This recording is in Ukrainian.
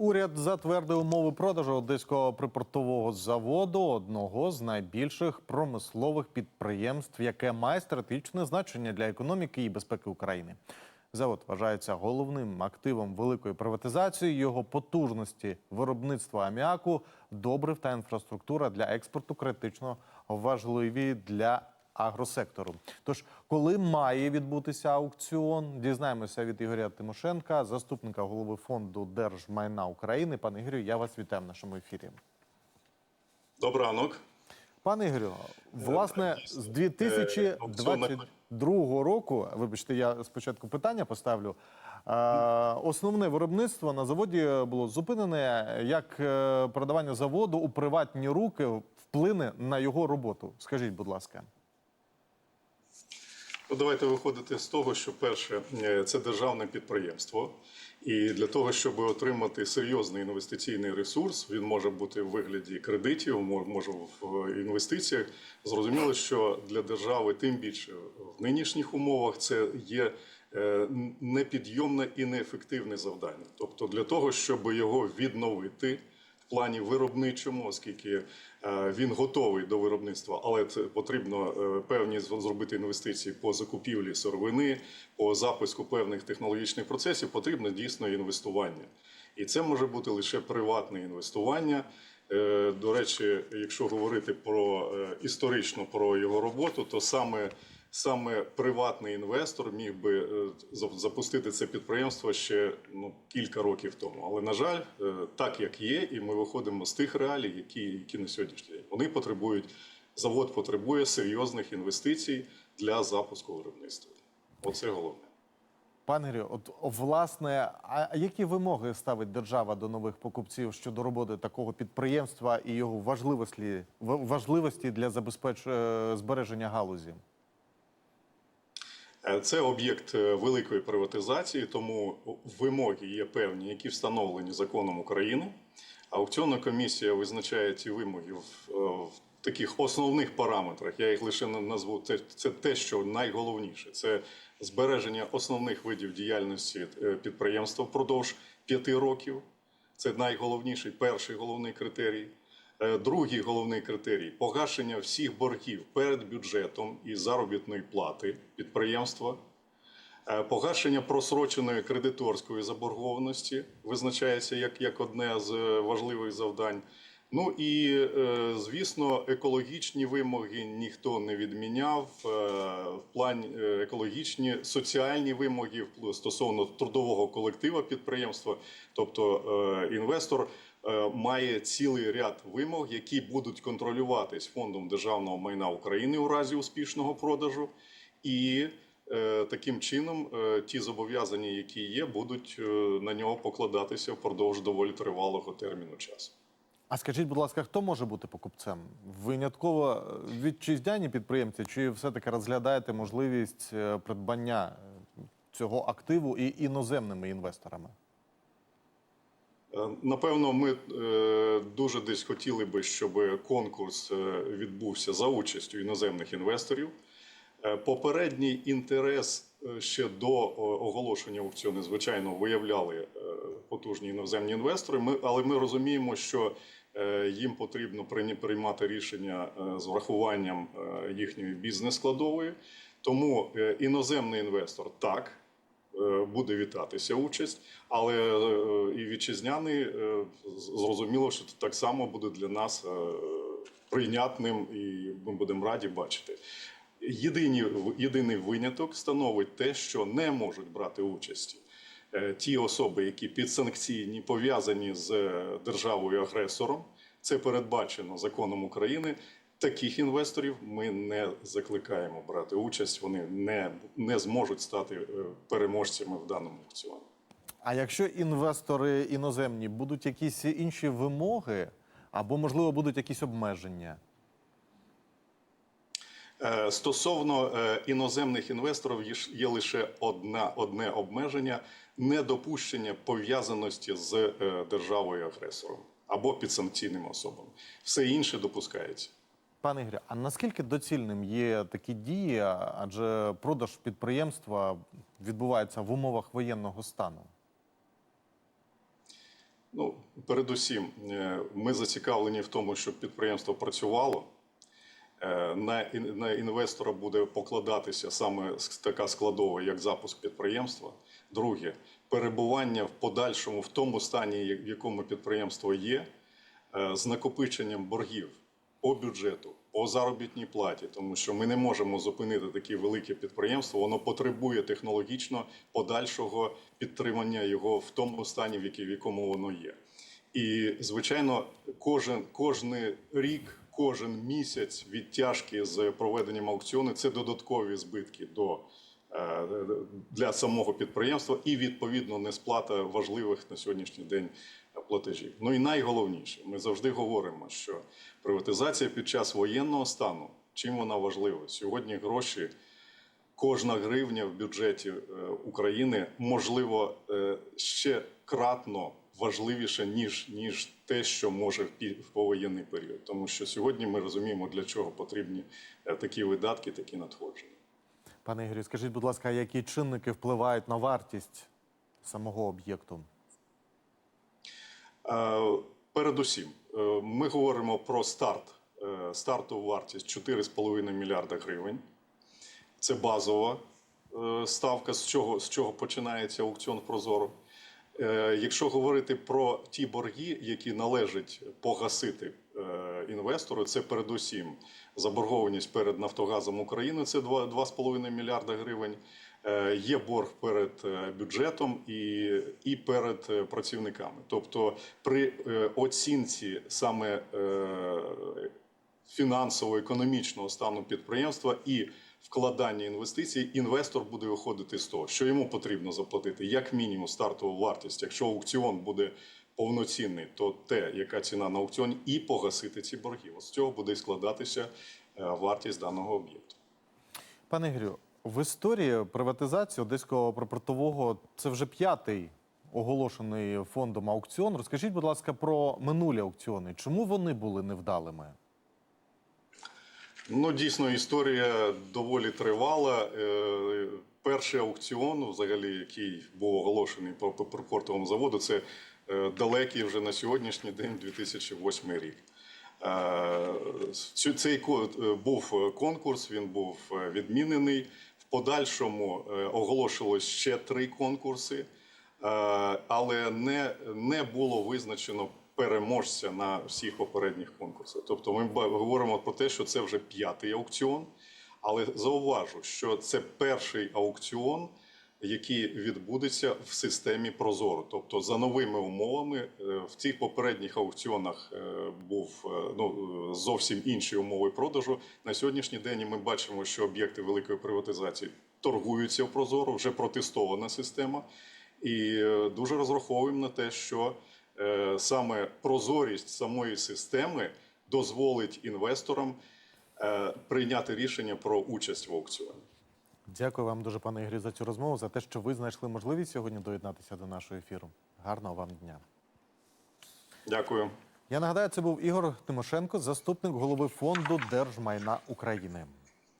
Уряд затвердив умови продажу одеського припортового заводу, одного з найбільших промислових підприємств, яке має стратегічне значення для економіки і безпеки України. Завод вважається головним активом великої приватизації. Його потужності виробництва аміаку, добрив та інфраструктура для експорту критично важливі для агросектору. Тож, коли має відбутися аукціон, дізнаємося від Ігоря Тимошенка, заступника голови фонду держмайна України. Пане Ігорю, я вас вітаю в нашому ефірі. Добрий ранок. Пане Ігорю, власне, з 2022 року, вибачте, я спочатку питання поставлю. е, Основне виробництво на заводі було зупинене. Як е, передавання заводу у приватні руки вплине на його роботу? Скажіть, будь ласка. Ну, давайте виходити з того, що перше е, це державне підприємство, і для того, щоб отримати серйозний інвестиційний ресурс, він може бути в вигляді кредитів, мо- може в інвестиціях. Зрозуміло, що для держави, тим більше в нинішніх умовах, це є е, непідйомне і неефективне завдання. Тобто, для того, щоб його відновити. В плані виробничому, оскільки він готовий до виробництва, але потрібно е, певні зробити інвестиції по закупівлі сировини, по запуску певних технологічних процесів. Потрібно дійсно інвестування, і це може бути лише приватне інвестування. Е, До речі, якщо говорити про е, історично про його роботу, то саме саме приватний інвестор міг би е, запустити це підприємство ще ну кілька років тому. Але на жаль, е, так як є, і ми виходимо з тих реалій, які, які на сьогоднішній день вони потребують. Завод потребує серйозних інвестицій для запуску виробництва. Оце головне. Пане Ігорю, от власне, а які вимоги ставить держава до нових покупців щодо роботи такого підприємства і його важливості, важливості для забезпеч... е, збереження галузі? Е, Це об'єкт е, великої приватизації, тому вимоги є певні, які встановлені законом України. Аукціонна комісія визначає ці вимоги в, е, в таких основних параметрах. Я їх лише назву. Це, це те, що найголовніше. Це збереження основних видів діяльності підприємства впродовж п'яти років. Це найголовніший перший головний критерій. Е, Другий головний критерій погашення всіх боргів перед бюджетом і заробітної плати підприємства. Е, Погашення просроченої кредиторської заборгованості визначається як, як одне з е, важливих завдань. Ну і е, звісно, екологічні вимоги ніхто не відміняв. Е, В плані е, екологічні соціальні вимоги стосовно трудового колектива підприємства, тобто інвестор має цілий ряд вимог, які будуть контролюватись фондом державного майна України у разі успішного продажу, і таким чином ті зобов'язання, які є, будуть на нього покладатися впродовж доволі тривалого терміну часу. А скажіть, будь ласка, хто може бути покупцем? Винятково вітчизняні підприємці, чи все-таки розглядаєте можливість е, придбання е, цього активу і іноземними інвесторами? Е, Напевно, ми дуже десь хотіли би, щоб конкурс відбувся за участю іноземних інвесторів. Попередній інтерес ще до оголошення аукціону, звичайно, виявляли потужні іноземні інвестори. Але ми розуміємо, що їм потрібно приймати рішення е, з врахуванням е, їхньої бізнес-складової. Тому е, іноземний інвестор так е, буде вітатися участь, але е, і вітчизняний е, зрозуміло, що так само буде для нас е, прийнятним, і ми будемо раді бачити. Єдині, єдиний виняток становить те, що не можуть брати участі е, ті особи, які підсанкційні пов'язані з е, державою агресором. Це передбачено законом України. Таких інвесторів ми не закликаємо брати участь. Вони не, не зможуть стати е, переможцями в даному аукціоні. А якщо інвестори іноземні будуть якісь інші вимоги, або можливо будуть якісь обмеження? Е, Стосовно е, іноземних інвесторів є лише одна, одне обмеження недопущення пов'язаності з е, державою агресором або підсанкційними особами. Все інше допускається. Пане Ігорю, а наскільки доцільним є такі дії, адже продаж підприємства відбувається в умовах воєнного стану? Ну, передусім, ми зацікавлені в тому, щоб підприємство працювало. Е, На, інвестора буде покладатися саме така складова, як запуск підприємства. Друге, перебування в подальшому в тому стані, в якому підприємство є, е, з накопиченням боргів по бюджету, по заробітній платі, тому що ми не можемо зупинити таке велике підприємство. Воно потребує технологічно подальшого підтримання його в тому стані, в в якому воно є. І звичайно, кожен кожний рік, кожен місяць відтяжки з проведенням аукціону це додаткові збитки до е, для самого підприємства і відповідно несплата важливих на сьогоднішній день платежів. Ну і найголовніше, ми завжди говоримо, що приватизація під час воєнного стану чим вона важлива сьогодні. Гроші кожна гривня в бюджеті е, України можливо е, ще кратно важливіше ніж ніж те, що може в повоєнний період. Тому що сьогодні ми розуміємо, для чого потрібні е, такі видатки, такі надходження. Пане Ігорю, скажіть, будь ласка, які чинники впливають на вартість самого об'єкту? Е, Передусім, е, ми говоримо про старт, стартову вартість 4,5 мільярда гривень. Це базова ставка, з чого, з чого починається аукціон Прозоро. Е, Якщо говорити про ті борги, які належить погасити е, інвестору, це передусім заборгованість перед Нафтогазом України, це два- 2,5 мільярда гривень. Е, Є борг перед бюджетом і, і перед працівниками. Тобто, при оцінці саме фінансово-економічного стану підприємства і вкладання інвестицій, інвестор буде виходити з того, що йому потрібно заплатити як мінімум стартову вартість. Якщо аукціон буде повноцінний, то те, яка ціна на аукціоні, і погасити ці борги. От з цього буде складатися е, вартість даного об'єкту. Пане Ігорю, в історії приватизації одеського припортового це вже п'ятий оголошений фондом аукціон. Розкажіть, будь ласка, про минулі аукціони. Чому вони були невдалими? Ну, дійсно, історія доволі тривала. Е, Перший аукціон, взагалі, який був оголошений по по припортовому заводу, це е, далекий вже на сьогоднішній день 2008 рік. Е, Цей був конкурс, він був відмінений. В подальшому оголошилось ще три конкурси, але не, не було визначено переможця на всіх попередніх конкурсах. Тобто ми говоримо про те, що це вже п'ятий аукціон. Але зауважу, що це перший аукціон, який відбудеться в системі Прозоро. Тобто, за новими умовами, е, в цих попередніх аукціонах е, був е, ну, зовсім інші умови продажу. На сьогоднішній день ми бачимо, що об'єкти великої приватизації торгуються в Прозоро, вже протестована система. І дуже розраховуємо на те, що саме прозорість самої системи дозволить інвесторам е, прийняти рішення про участь в аукціоні. Дякую вам дуже, пане Ігорю, за цю розмову, за те, що ви знайшли можливість сьогодні доєднатися до нашого ефіру. Гарного вам дня. Дякую. Я нагадаю, це був Ігор Тимошенко, заступник голови фонду держмайна України.